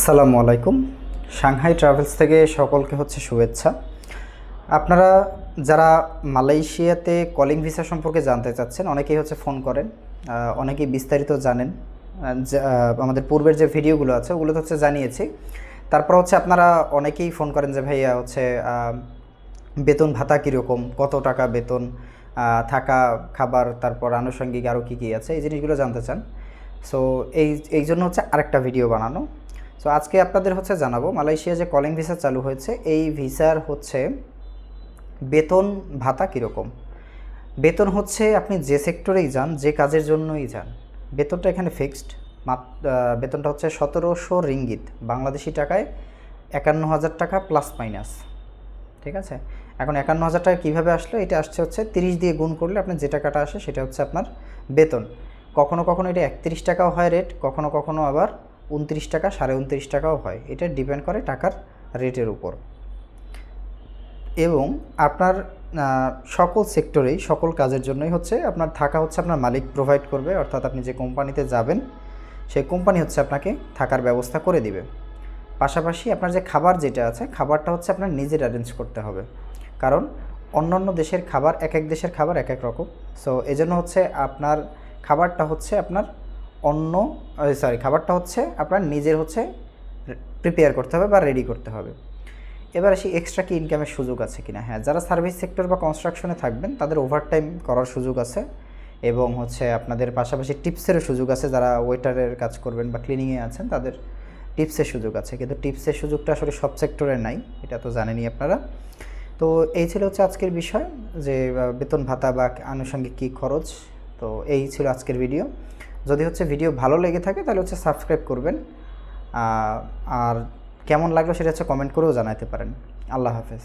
আসসালামু আলাইকুম। Shanghai travels থেকে সকলকে হচ্ছে শুভেচ্ছা। আপনারা যারা মালয়েশিয়াতে কলিং ভিসা সম্পর্কে জানতে চাচ্ছেন, অনেকেই হচ্ছে ফোন করেন অনেকেই বিস্তারিত জানেন। আমাদের পূর্বের যে ভিডিওগুলো আছে ওগুলো হচ্ছে জানিয়েছি। তারপর হচ্ছে আপনারা অনেকেই ফোন করেন যে, ভাইয়া, হচ্ছে বেতন ভাতা কীরকম? কত টাকা বেতন? থাকা, খাবার, তারপর আনুষঙ্গিক আরও কী কী আছে? এই জিনিসগুলো জানতে চান। সো এই এই জন্য হচ্ছে আরেকটা ভিডিও বানানো। সো আজকে আপনাদের হচ্ছে জানাব, মালয়েশিয়া যে কলিং ভিসা চালু হয়েছে, এই ভিসার হচ্ছে বেতন ভাতা কীরকম? বেতন হচ্ছে আপনি যে সেক্টরেই যান, যে কাজের জন্যই যান, বেতনটা এখানে ফিক্সড বেতনটা হচ্ছে সতেরোশো রিঙ্গিত, বাংলাদেশি টাকায় একান্ন হাজার টাকা প্লাস মাইনাস ঠিক আছে? এখন একান্ন হাজার টাকা কীভাবে আসলো? এটা আসছে হচ্ছে তিরিশ দিয়ে গুণ করলে আপনার যে টাকাটা আসে সেটা হচ্ছে আপনার বেতন। কখনো কখনো এটা একত্রিশ টাকাও হয় রেট কখনো কখনো আবার উনত্রিশ টাকা, সাড়ে উনত্রিশ টাকাও হয়। এটা ডিপেন্ড করে টাকার রেটের উপর। এবং আপনার সকল সেক্টরেই সকল কাজের জন্যই হচ্ছে আপনার থাকা হচ্ছে আপনার মালিক প্রোভাইড করবে, অর্থাৎ আপনি যে কোম্পানিতে যাবেন, সেই কোম্পানি হচ্ছে আপনাকে থাকার ব্যবস্থা করে দিবে। পাশাপাশি আপনার যে খাবার যেটা আছে, খাবারটা হচ্ছে আপনার নিজের অ্যারেঞ্জ করতে হবে। কারণ অন্যান্য দেশের খাবার, এক এক দেশের খাবার এক এক রকম। সো এজন্য হচ্ছে আপনার খাবারটা হচ্ছে আপনার অন্য সরি খাবারটা হচ্ছে আপনার নিজের হচ্ছে প্রিপেয়ার করতে হবে বা রেডি করতে হবে। এবার আসি এক্সট্রা কি ইনকামের সুযোগ আছে কিনা? হ্যাঁ যারা সার্ভিস সেক্টর বা কনস্ট্রাকশনে থাকবেন, তাদের ওভারটাইম করার সুযোগ আছে এবং হচ্ছে আপনাদের পাশাপাশি টিপসেরও সুযোগ আছে। যারা ওয়েটারের কাজ করবেন বা ক্লিনিংয়ে আছেন, তাদের টিপসের সুযোগ আছে। কিন্তু টিপসের সুযোগটা আসলে সব সেক্টরে নাই, এটা তো জানেনই আপনারা। তো এই ছিল হচ্ছে আজকের বিষয় যে বেতন ভাতা বা আনুষঙ্গিক কী খরচ। তো এই ছিল আজকের ভিডিও যদি হচ্ছে ভিডিও ভালো লেগে থাকে, তাহলে হচ্ছে সাবস্ক্রাইব করবেন। আর কেমন লাগল সেটা হচ্ছে কমেন্ট করেও জানাতে পারেন। আল্লাহ হাফেজ।